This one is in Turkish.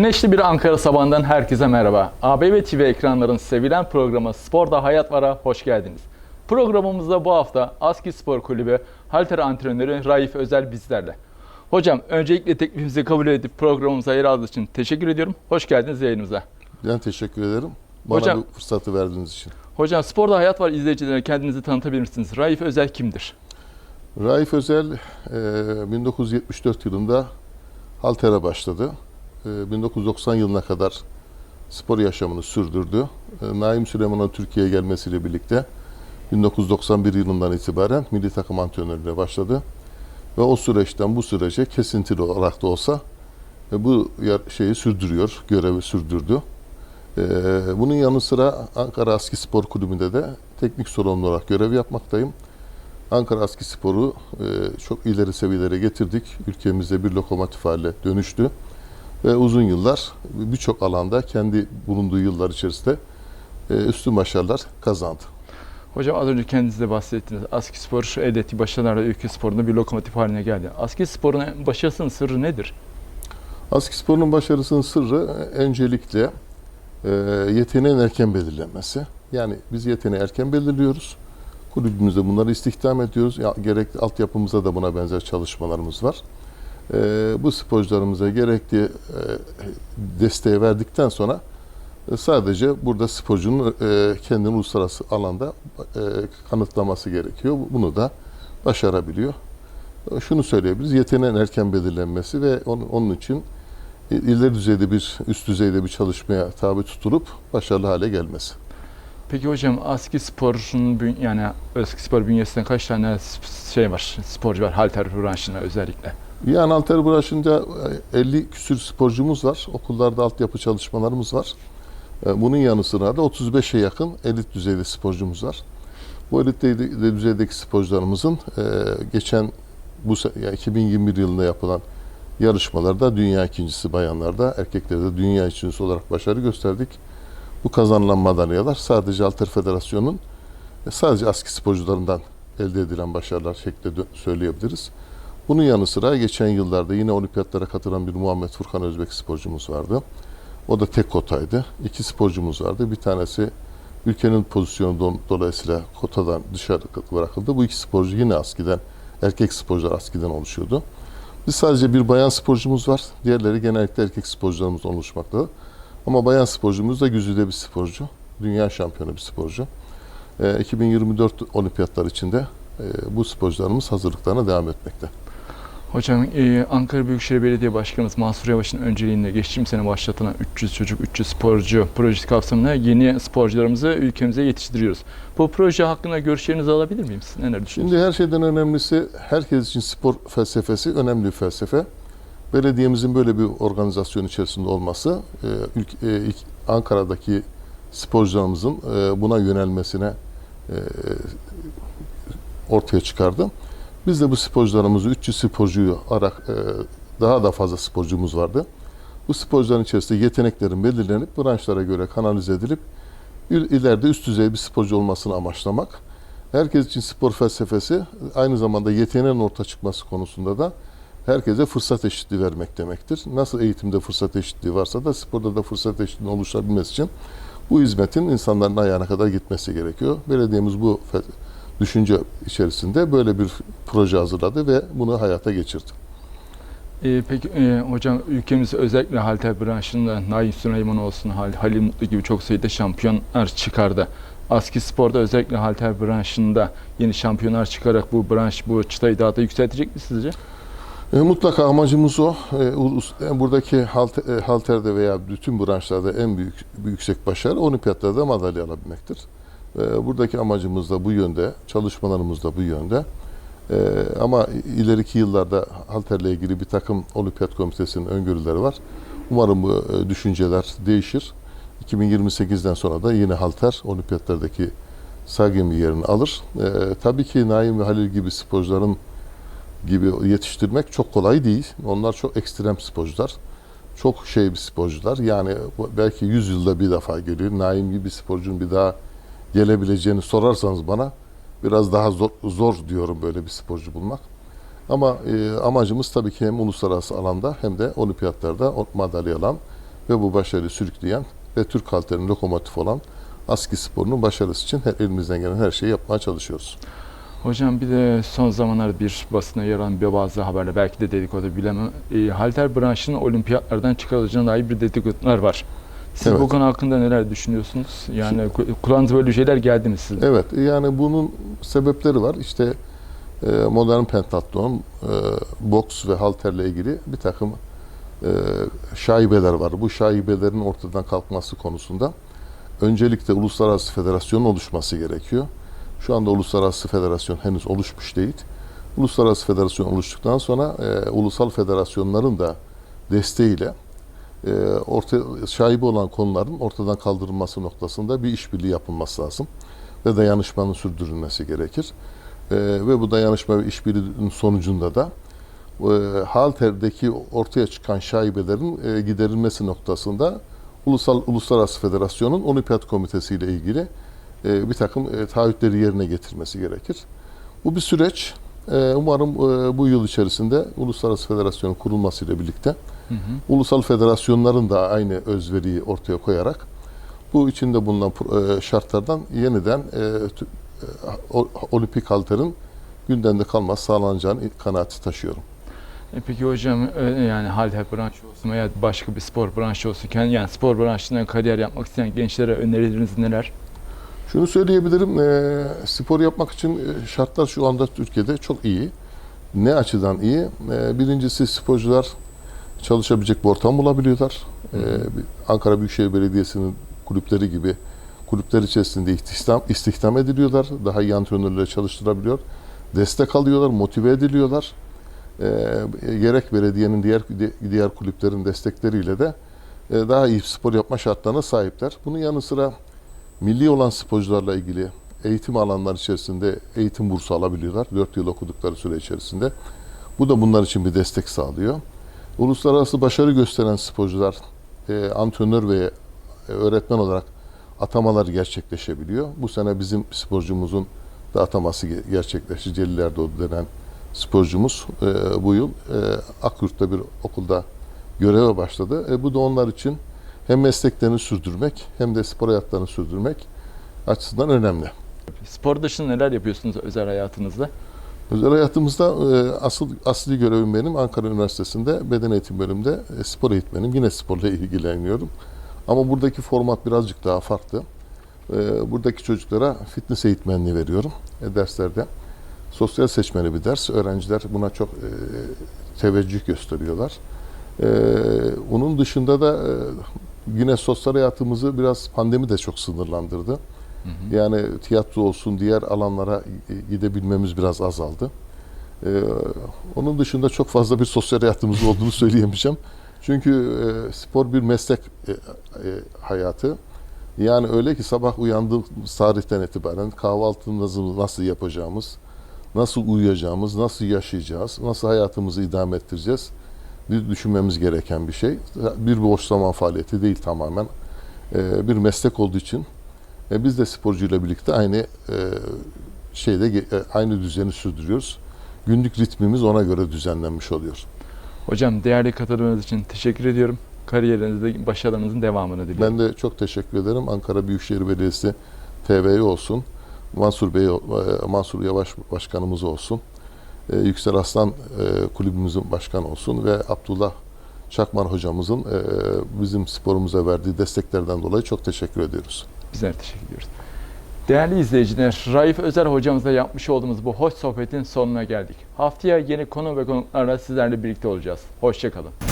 Güneşli bir Ankara sabahından herkese merhaba. ABB TV ekranların sevilen programı Sporda Hayat Var'a hoş geldiniz. Programımızda bu hafta Aski Spor Kulübü halter antrenörü Raif Özel bizlerle. Hocam öncelikle teklifimizi kabul edip programımıza yer aldığınız için teşekkür ediyorum. Hoş geldiniz yayınımıza. Ben teşekkür ederim. Bana Hocam- bu fırsatı verdiğiniz için. Hocam Sporda Hayat Var izleyicilerine kendinizi tanıtabilir misiniz? Raif Özel kimdir? Raif Özel e, 1974 yılında haltere başladı. E, 1990 yılına kadar spor yaşamını sürdürdü. E, Naim Süleyman'ın Türkiye'ye gelmesiyle birlikte 1991 yılından itibaren milli takım antrenörlüğüne başladı. Ve o süreçten bu sürece kesintili olarak da olsa e, bu şeyi sürdürüyor, görevi sürdürdü. E, bunun yanı sıra Ankara Aski Spor Kulübü'nde de teknik sorumlu olarak görev yapmaktayım. Ankara Aski Spor'u e, çok ileri seviyelere getirdik. Ülkemizde bir lokomotif haline dönüştü. Ve uzun yıllar birçok alanda kendi bulunduğu yıllar içerisinde e, üstün başarılar kazandı. Hocam az önce kendiniz de bahsettiniz. Aski Spor elde ettiği başarılarla ülke sporunda bir lokomotif haline geldi. Aski Spor'un başarısının sırrı nedir? Aski Spor'un başarısının sırrı e, öncelikle e, yeteneğin erken belirlenmesi. Yani biz yeteneği erken belirliyoruz. Kulübümüzde bunları istihdam ediyoruz. Ya, gerekli altyapımızda da buna benzer çalışmalarımız var. E, bu sporcularımıza gerekli e, desteği verdikten sonra e, sadece burada sporcunun e, kendini uluslararası alanda e, kanıtlaması gerekiyor. Bunu da başarabiliyor. E, Şunu söyleyebiliriz. Yeteneğin erken belirlenmesi ve onun, onun için ileri düzeyde bir, üst düzeyde bir çalışmaya tabi tutulup başarılı hale gelmesi. Peki hocam Aski Spor'un yani Aski Spor bünyesinde kaç tane şey var, sporcu var halter branşında özellikle? Yani alter branşında e, 50 küsür sporcumuz var. Okullarda altyapı çalışmalarımız var. E, Bunun yanı sıra da 35'e yakın elit düzeyde sporcumuz var. Bu elit düzeyde- düzeydeki sporcularımızın e, geçen bu se- yani 2021 yılında yapılan yarışmalarda dünya ikincisi bayanlarda, erkeklerde dünya ikincisi olarak başarı gösterdik. Bu kazanılan madalyalar sadece Alter Federasyonu'nun e, sadece aski sporcularından elde edilen başarılar şeklinde söyleyebiliriz. Bunun yanı sıra geçen yıllarda yine olimpiyatlara katılan bir Muhammed Furkan Özbek sporcumuz vardı. O da tek kotaydı. İki sporcumuz vardı. Bir tanesi ülkenin pozisyonu do- dolayısıyla kotadan dışarı bırakıldı. Bu iki sporcu yine askiden, erkek sporcular askiden oluşuyordu. Biz sadece bir bayan sporcumuz var. Diğerleri genellikle erkek sporcularımız oluşmakta. Ama bayan sporcumuz da güzide bir sporcu. Dünya şampiyonu bir sporcu. Ee, 2024 olimpiyatlar içinde e, bu sporcularımız hazırlıklarına devam etmekte. Hocam e, Ankara Büyükşehir Belediye Başkanımız Mansur Yavaş'ın önceliğinde geçtiğimiz sene başlatılan 300 çocuk 300 sporcu projesi kapsamında yeni sporcularımızı ülkemize yetiştiriyoruz. Bu proje hakkında görüşlerinizi alabilir miyim? Siz neler düşünüyorsunuz? Şimdi her şeyden önemlisi herkes için spor felsefesi önemli bir felsefe. Belediyemizin böyle bir organizasyon içerisinde olması e, ülk- e, Ankara'daki sporcularımızın e, buna yönelmesine e, ortaya çıkardı. Biz de bu sporcularımızı 300 sporcuyu arak e, daha da fazla sporcumuz vardı. Bu sporcuların içerisinde yeteneklerin belirlenip branşlara göre kanalize edilip il- ileride üst düzey bir sporcu olmasını amaçlamak. Herkes için spor felsefesi aynı zamanda yeteneğin ortaya çıkması konusunda da herkese fırsat eşitliği vermek demektir. Nasıl eğitimde fırsat eşitliği varsa da sporda da fırsat eşitliği oluşabilmesi için bu hizmetin insanların ayağına kadar gitmesi gerekiyor. Belediyemiz bu düşünce içerisinde böyle bir proje hazırladı ve bunu hayata geçirdi. E, peki e, hocam ülkemizde özellikle halter branşında Naim Süleyman olsun, Hal- Halil Mutlu gibi çok sayıda şampiyonlar çıkardı. Aski Spor'da özellikle halter branşında yeni şampiyonlar çıkarak bu branş, bu çıtayı daha da yükseltecek mi sizce? E, mutlaka amacımız o. E, e, buradaki halte- e, halterde veya bütün branşlarda en büyük yüksek başarı olimpiyatlarda madalya alabilmektir. E, buradaki amacımız da bu yönde, çalışmalarımız da bu yönde. E, ama ileriki yıllarda halterle ilgili bir takım olimpiyat komitesinin öngörüleri var. Umarım bu e, düşünceler değişir. 2028'den sonra da yine halter olimpiyatlardaki bir yerini alır. E, tabii ki Naim ve Halil gibi sporcuların gibi yetiştirmek çok kolay değil. Onlar çok ekstrem sporcular. Çok şey bir sporcular. Yani belki 100 yılda bir defa geliyor. Naim gibi bir sporcunun bir daha gelebileceğini sorarsanız bana biraz daha zor, zor diyorum böyle bir sporcu bulmak. Ama e, amacımız tabii ki hem uluslararası alanda hem de olimpiyatlarda madalya alan ve bu başarıyı sürükleyen ve Türk halterinin lokomotif olan ASKİ sporunun başarısı için her, elimizden gelen her şeyi yapmaya çalışıyoruz. Hocam bir de son zamanlarda bir basına yer bir bazı haberler belki de dedikodu bilemem. E, halter branşının olimpiyatlardan çıkarılacağına dair bir dedikodular var. Siz Evet. bu konu hakkında neler düşünüyorsunuz? Yani ku- kulağınıza böyle şeyler geldi mi sizin? Evet, yani bunun sebepleri var. İşte e, modern pentatlon, e, boks ve halterle ilgili bir takım e, şaibeler var. Bu şaibelerin ortadan kalkması konusunda öncelikle uluslararası federasyonun oluşması gerekiyor. Şu anda uluslararası federasyon henüz oluşmuş değil. Uluslararası federasyon oluştuktan sonra e, ulusal federasyonların da desteğiyle orta şaibe olan konuların ortadan kaldırılması noktasında bir işbirliği yapılması lazım ve dayanışmanın sürdürülmesi gerekir. E, ve bu dayanışma ve işbirliğinin sonucunda da e, halterdeki ortaya çıkan şaibelerin e, giderilmesi noktasında ulusal uluslararası federasyonun olimpiyat komitesi ile ilgili e, bir takım e, taahhütleri yerine getirmesi gerekir. Bu bir süreç. E, umarım e, bu yıl içerisinde uluslararası federasyonun kurulmasıyla birlikte Hı hı. ulusal federasyonların da aynı özveriyi ortaya koyarak bu içinde bulunan e, şartlardan yeniden e, olimpik halterin gündemde kalması sağlanacağını kanaati taşıyorum. Peki hocam yani halter branşı olsun veya başka bir spor branşı olsun yani spor branşından kariyer yapmak isteyen gençlere önerileriniz neler? Şunu söyleyebilirim, e, spor yapmak için e, şartlar şu anda Türkiye'de çok iyi. Ne açıdan iyi? E, birincisi sporcular çalışabilecek bir ortam bulabiliyorlar. E, Ankara Büyükşehir Belediyesi'nin kulüpleri gibi kulüpler içerisinde istihdam, istihdam ediliyorlar. Daha iyi antrenörleri çalıştırabiliyor. Destek alıyorlar, motive ediliyorlar. E, gerek belediyenin diğer diğer kulüplerin destekleriyle de e, daha iyi spor yapma şartlarına sahipler. Bunun yanı sıra milli olan sporcularla ilgili eğitim alanlar içerisinde eğitim bursu alabiliyorlar 4 yıl okudukları süre içerisinde. Bu da bunlar için bir destek sağlıyor. Uluslararası başarı gösteren sporcular e, antrenör ve e, öğretmen olarak atamalar gerçekleşebiliyor. Bu sene bizim sporcumuzun da ataması ge- gerçekleşti. Celil Erdoğdu denen sporcumuz e, bu yıl e, Akyurt'ta bir okulda göreve başladı. E, bu da onlar için hem mesleklerini sürdürmek hem de spor hayatlarını sürdürmek açısından önemli. Spor dışında neler yapıyorsunuz özel hayatınızda? Özel hayatımızda e, asıl asli görevim benim Ankara Üniversitesi'nde beden eğitim bölümünde e, spor eğitmenim. Yine sporla ilgileniyorum. Ama buradaki format birazcık daha farklı. E, buradaki çocuklara fitness eğitmenliği veriyorum e, derslerde. Sosyal seçmeli bir ders. Öğrenciler buna çok e, teveccüh gösteriyorlar. E, onun dışında da e, yine sosyal hayatımızı biraz pandemi de çok sınırlandırdı. Hı hı. Yani tiyatro olsun diğer alanlara gidebilmemiz biraz azaldı. Ee, onun dışında çok fazla bir sosyal hayatımız olduğunu söyleyemeyeceğim. Çünkü e, spor bir meslek e, e, hayatı. Yani öyle ki sabah uyandığımız tarihten itibaren kahvaltımızı nasıl yapacağımız, nasıl uyuyacağımız, nasıl yaşayacağız, nasıl hayatımızı idame ettireceğiz bir düşünmemiz gereken bir şey. Bir boş zaman faaliyeti değil tamamen. Ee, bir meslek olduğu için e, biz de sporcuyla birlikte aynı e, şeyde e, aynı düzeni sürdürüyoruz. Günlük ritmimiz ona göre düzenlenmiş oluyor. Hocam değerli katılımınız için teşekkür ediyorum. Kariyerinizde başarılarınızın devamını diliyorum. Ben de çok teşekkür ederim. Ankara Büyükşehir Belediyesi TV'yi olsun, Mansur Bey, Mansur Yavaş Başkanımız olsun, e, Yüksel Aslan e, kulübümüzün başkanı olsun ve Abdullah Çakmar hocamızın e, bizim sporumuza verdiği desteklerden dolayı çok teşekkür ediyoruz. Bizler teşekkür ediyoruz. Değerli izleyiciler, Raif Özel hocamızla yapmış olduğumuz bu hoş sohbetin sonuna geldik. Haftaya yeni konu ve konuklarla sizlerle birlikte olacağız. Hoşçakalın.